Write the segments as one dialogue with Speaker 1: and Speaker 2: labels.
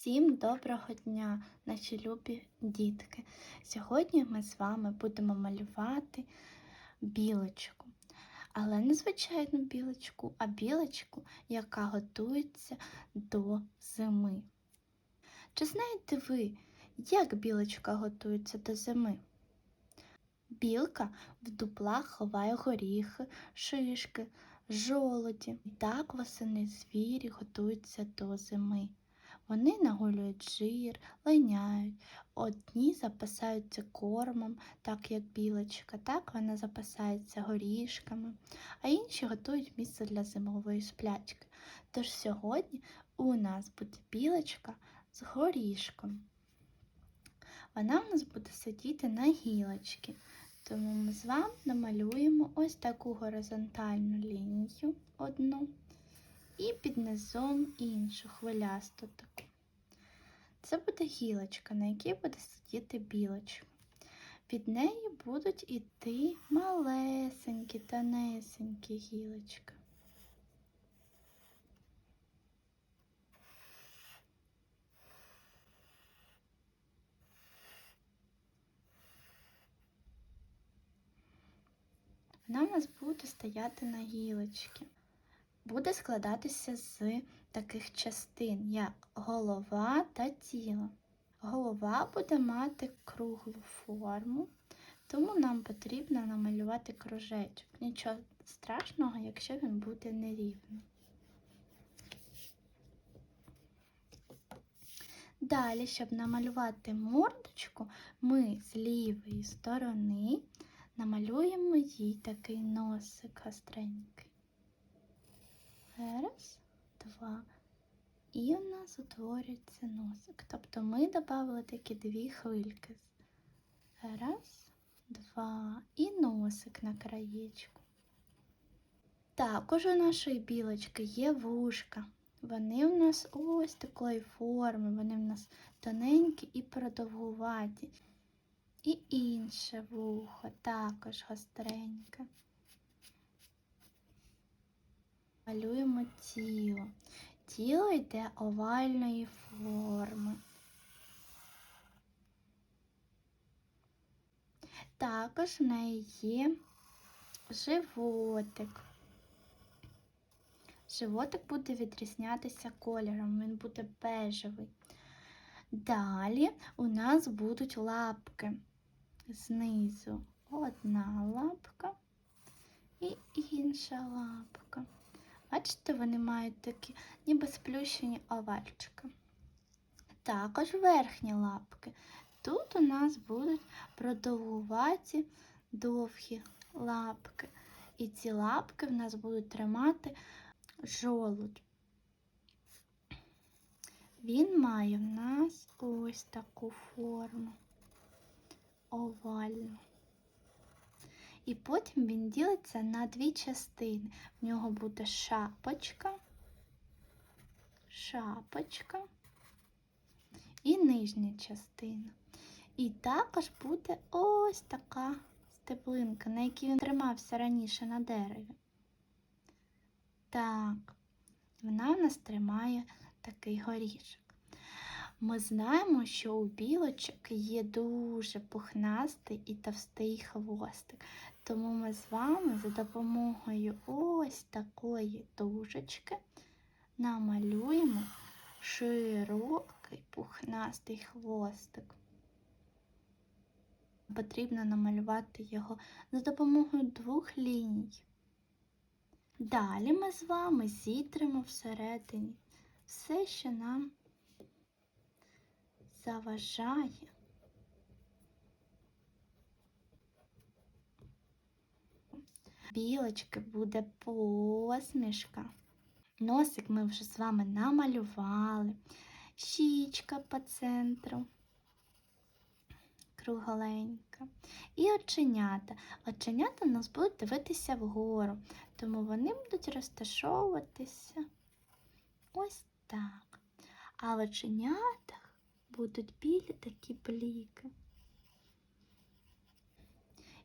Speaker 1: Всім доброго дня, наші любі дітки. Сьогодні ми з вами будемо малювати білочку. Але не звичайну білочку, а білочку, яка готується до зими. Чи знаєте ви, як білочка готується до зими? Білка в дуплах ховає горіхи, шишки, жолоді. Так восени звірі готуються до зими. Вони нагулюють жир, линяють. Одні запасаються кормом, так як білочка, так вона запасається горішками, а інші готують місце для зимової сплячки. Тож сьогодні у нас буде білочка з горішком. Вона в нас буде сидіти на гілочці. Тому ми з вами намалюємо ось таку горизонтальну лінію одну і під низом іншу хвилясту таку. Це буде гілочка, на якій буде сидіти білочка. Від неї будуть іти малесенькі, тонесенькі гілочки. Вона у нас буде стояти на гілочці буде складатися з таких частин, як голова та тіло. Голова буде мати круглу форму, тому нам потрібно намалювати кружечок. Нічого страшного, якщо він буде нерівний. Далі, щоб намалювати мордочку, ми з лівої сторони намалюємо їй такий носик гостренький. Раз, два. І у нас утворюється носик. Тобто ми додали такі дві хвильки. Раз, два. І носик на краєчку. Також у нашої білочки є вушка. Вони у нас ось такої форми, вони в нас тоненькі і продовгуваті. І інше вухо також гостреньке. Малюємо тіло. Тіло йде овальної форми. Також в неї є животик. Животик буде відрізнятися кольором, він буде бежевий. Далі у нас будуть лапки. Знизу одна лапка і інша лапка. Бачите, вони мають такі ніби сплющені овальчики. Також верхні лапки. Тут у нас будуть продовгуваті довгі лапки. І ці лапки в нас будуть тримати жолудь. Він має в нас ось таку форму овальну. І потім він ділиться на дві частини. В нього буде шапочка, шапочка і нижня частина. І також буде ось така стеблинка, на якій він тримався раніше на дереві. Так, вона в нас тримає такий горішок. Ми знаємо, що у білочок є дуже пухнастий і товстий хвостик. Тому ми з вами за допомогою ось такої дужечки намалюємо широкий пухнастий хвостик. Потрібно намалювати його за допомогою двох ліній. Далі ми з вами зітримо всередині все, що нам заважає. Білочки буде посмішка. Носик ми вже з вами намалювали, щічка по центру, кругленька. І оченята. Оченята у нас будуть дивитися вгору, тому вони будуть розташовуватися ось так. А в оченятах будуть білі такі пліки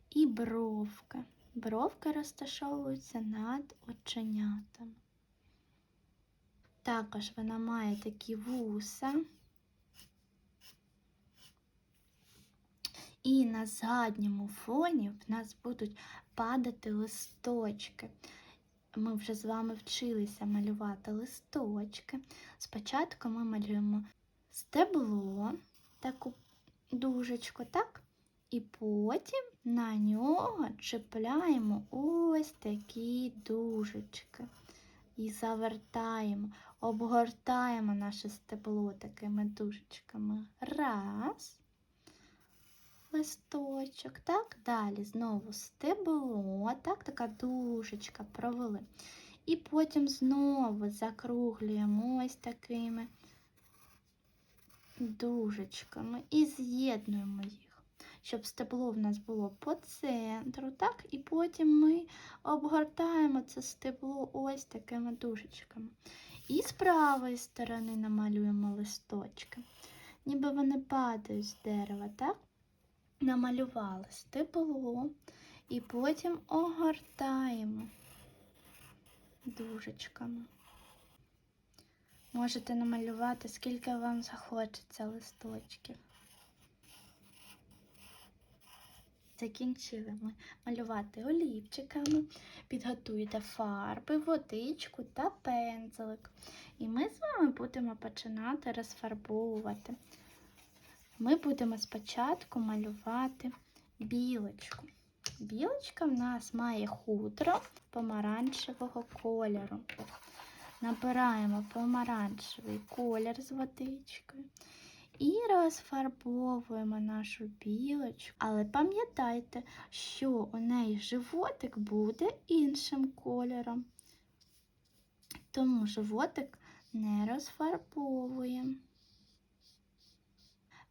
Speaker 1: І бровка. Бровки розташовуються над оченятами. Також вона має такі вуса. І на задньому фоні в нас будуть падати листочки. Ми вже з вами вчилися малювати листочки. Спочатку ми малюємо стебло, таку дужечку, так? І потім на нього чіпляємо ось такі дужечки. І завертаємо, обгортаємо наше стебло такими дужечками. Раз. Листочок, так, далі знову стебло, так, така дужечка провели. І потім знову закруглюємо ось такими дужечками і з'єднуємо їх, щоб стебло в нас було по центру, так, і потім ми обгортаємо це стебло ось такими дужечками. І з правої сторони намалюємо листочки, ніби вони падають з дерева, так? Намалювали стебло і потім огортаємо дужечками. Можете намалювати, скільки вам захочеться листочків. Закінчили ми малювати олівчиками, підготуйте фарби, водичку та пензлик. І ми з вами будемо починати розфарбовувати. Ми будемо спочатку малювати білочку. Білочка в нас має хутро помаранчевого кольору. Набираємо помаранчевий колір з водичкою і розфарбовуємо нашу білочку. Але пам'ятайте, що у неї животик буде іншим кольором. Тому животик не розфарбовуємо.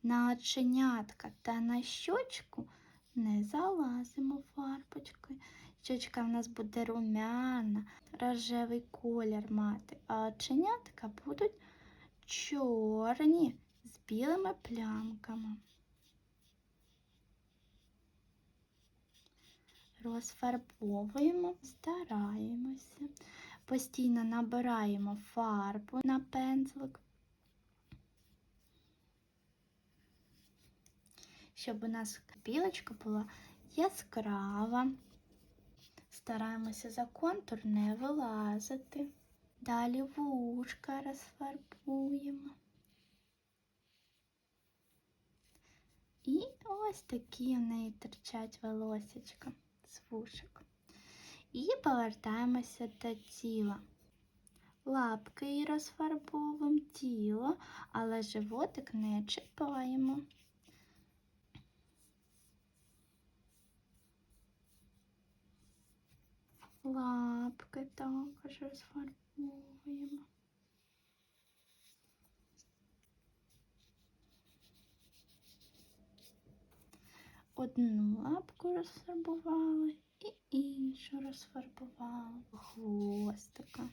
Speaker 1: На оченятка та на щочку не залазимо фарбочкою. Щочка в нас буде румяна, рожевий колір мати, а оченятка будуть чорні з білими плямками. Розфарбовуємо, стараємося, постійно набираємо фарбу на пензлик, щоб у нас білочка була яскрава. Стараємося за контур не вилазити. Далі вушка розфарбуємо. І ось такі в неї торчать волосечка з вушок. І повертаємося до тіла. Лапки її розфарбовуємо тіло, але животик не чіпаємо. Лапки також розфарбовуємо. Одну лапку розфарбували і іншу розфарбували хвостика.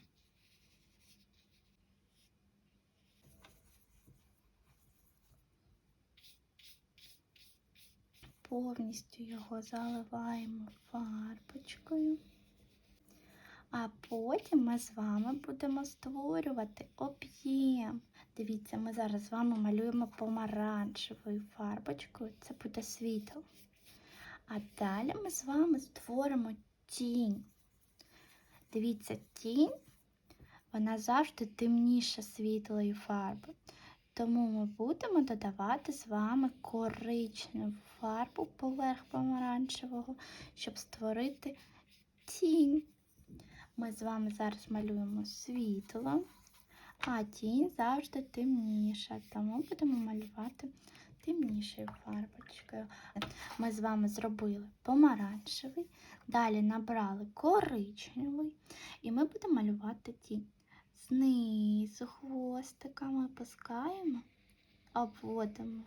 Speaker 1: Повністю його заливаємо фарбочкою. А потім ми з вами будемо створювати об'єм. Дивіться, ми зараз з вами малюємо помаранчевою фарбочкою, це буде світло. А далі ми з вами створимо тінь. Дивіться, тінь, вона завжди темніша світлої фарби. Тому ми будемо додавати з вами коричневу фарбу поверх помаранчевого, щоб створити тінь. Ми з вами зараз малюємо світло, а тінь завжди темніша, тому будемо малювати темнішою фарбочкою. Ми з вами зробили помаранчевий, далі набрали коричневий, і ми будемо малювати тінь. Знизу хвостиками опускаємо, обводимо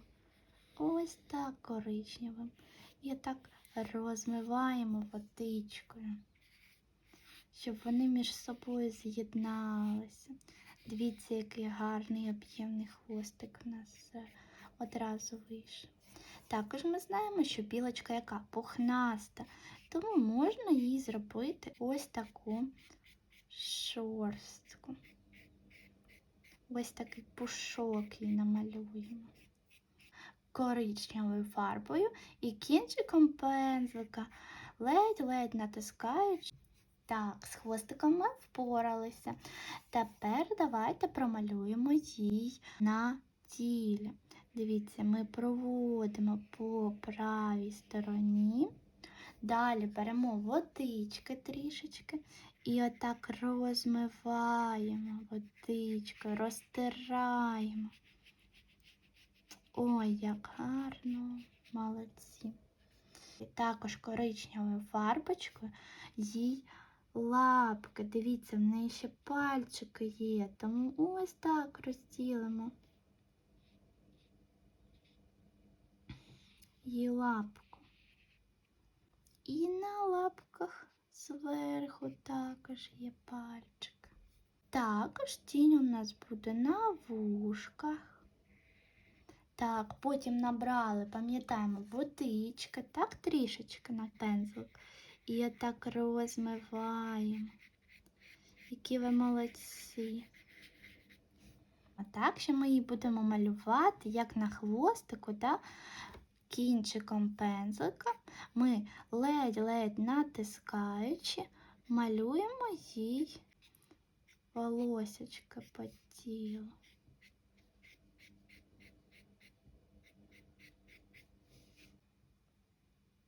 Speaker 1: ось так коричневим. І так розмиваємо водичкою щоб вони між собою з'єдналися. Дивіться, який гарний об'ємний хвостик у нас е, одразу вийшов. Також ми знаємо, що білочка яка пухнаста, тому можна їй зробити ось таку шорстку. Ось такий пушок її намалюємо. коричневою фарбою і кінчиком пензлика, ледь-ледь натискаючи. Так, з хвостиком ми впоралися. Тепер давайте промалюємо їй на тілі. Дивіться, ми проводимо по правій стороні. Далі беремо водички трішечки і отак розмиваємо водичкою, розтираємо. Ой, як гарно, молодці. І також коричневою фарбочкою їй лапки. Дивіться, в неї ще пальчики є, тому ось так розділимо її лапку. І на лапках зверху також є пальчик. Також тінь у нас буде на вушках. Так, потім набрали, пам'ятаємо, водичка, так трішечки на пензлик. І отак розмиваємо. Які ви молодці. А так ще ми її будемо малювати, як на хвостику, та кінчиком пензлика. Ми ледь-ледь натискаючи, малюємо їй волосечка по тілу.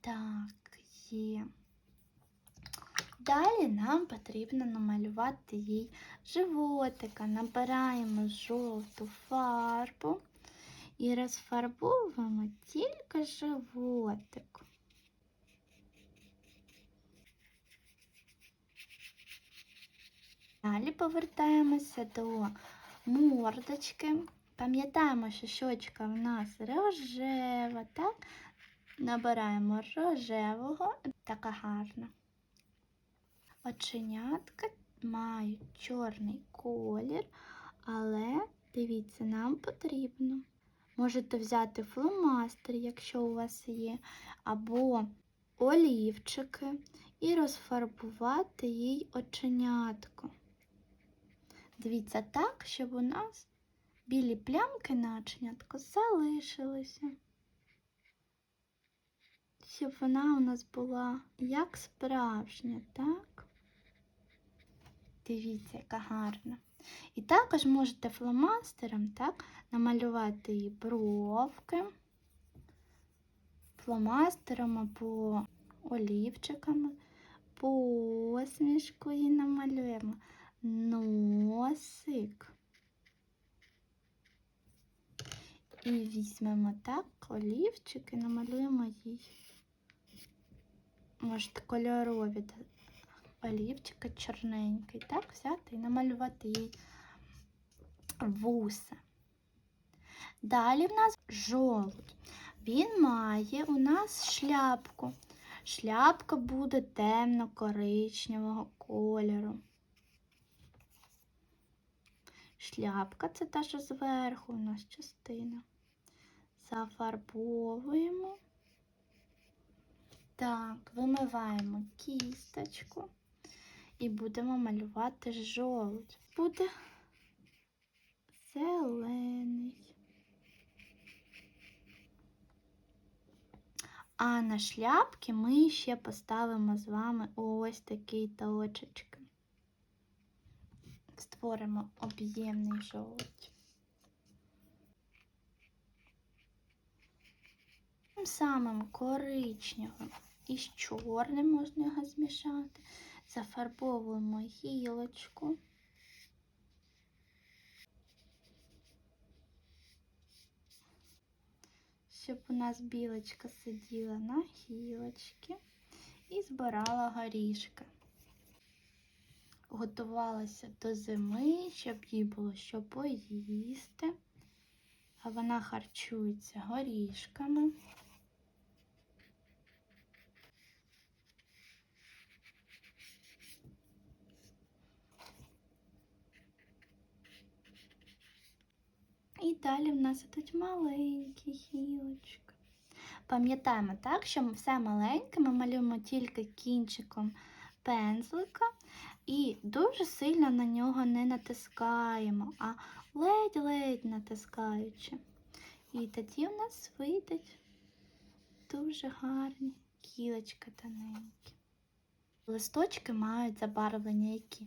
Speaker 1: Так, є. Далі нам потрібно намалювати їй животика. Набираємо жовту фарбу і розфарбовуємо тільки животик. Далі повертаємося до мордочки. Пам'ятаємо, що щочка в нас рожева, так? Набираємо рожевого, така гарна. Оченятка мають чорний колір, але дивіться, нам потрібно. Можете взяти фломастер, якщо у вас є, або олівчики, і розфарбувати їй оченятко. Дивіться так, щоб у нас білі плямки на оченятко залишилися. Щоб вона у нас була як справжня, так? Дивіться, яка гарна. І також можете фломастером так, намалювати її бровки, фломастером або олівчиками, посмішку її намалюємо, носик. І візьмемо так олівчик і намалюємо їй. Можете кольорові олівчика чорненький, так, взяти і намалювати їй вуса. Далі в нас жолудь. Він має у нас шляпку. Шляпка буде темно-коричневого кольору. Шляпка це та, що зверху у нас частина. Зафарбовуємо. Так, вимиваємо кісточку і будемо малювати жовть. Буде зелений. А на шляпки ми ще поставимо з вами ось такі точечки. Створимо об'ємний жовть. Тим самим коричневим і з чорним можна його змішати. Зафарбовуємо гілочку. Щоб у нас білочка сиділа на гілочці і збирала горішки. Готувалася до зими, щоб їй було що поїсти, а вона харчується горішками. Далі в нас ідуть маленькі гілочки. Пам'ятаємо так, що ми все маленьке ми малюємо тільки кінчиком пензлика і дуже сильно на нього не натискаємо, а ледь-ледь натискаючи. І тоді у нас вийдуть дуже гарні кілочки тоненькі. Листочки мають забарвлення які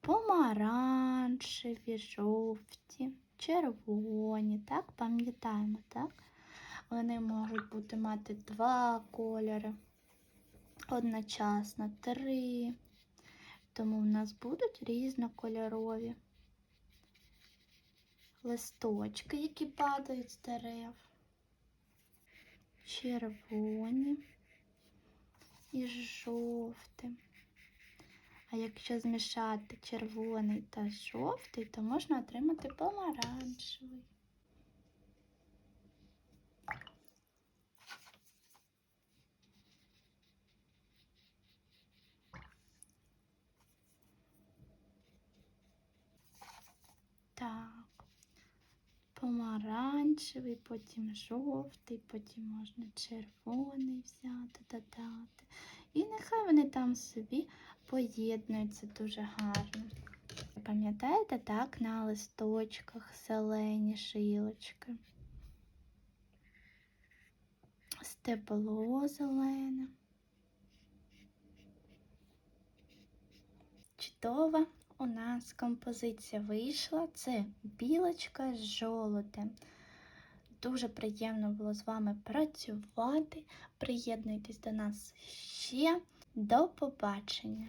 Speaker 1: помаранчеві, жовті, червоні, так, пам'ятаємо, так? Вони можуть бути мати два кольори одночасно, три. Тому в нас будуть різнокольорові листочки, які падають з дерев, червоні і жовті. А якщо змішати червоний та жовтий, то можна отримати помаранчевий. Так, помаранчевий, потім жовтий, потім можна червоний взяти, додати. І нехай вони там собі поєднуються дуже гарно. Пам'ятаєте, так, на листочках зелені шилочки. Стебло зелене. Чудова у нас композиція вийшла. Це білочка з жолудем. Дуже приємно було з вами працювати. Приєднуйтесь до нас ще. До побачення!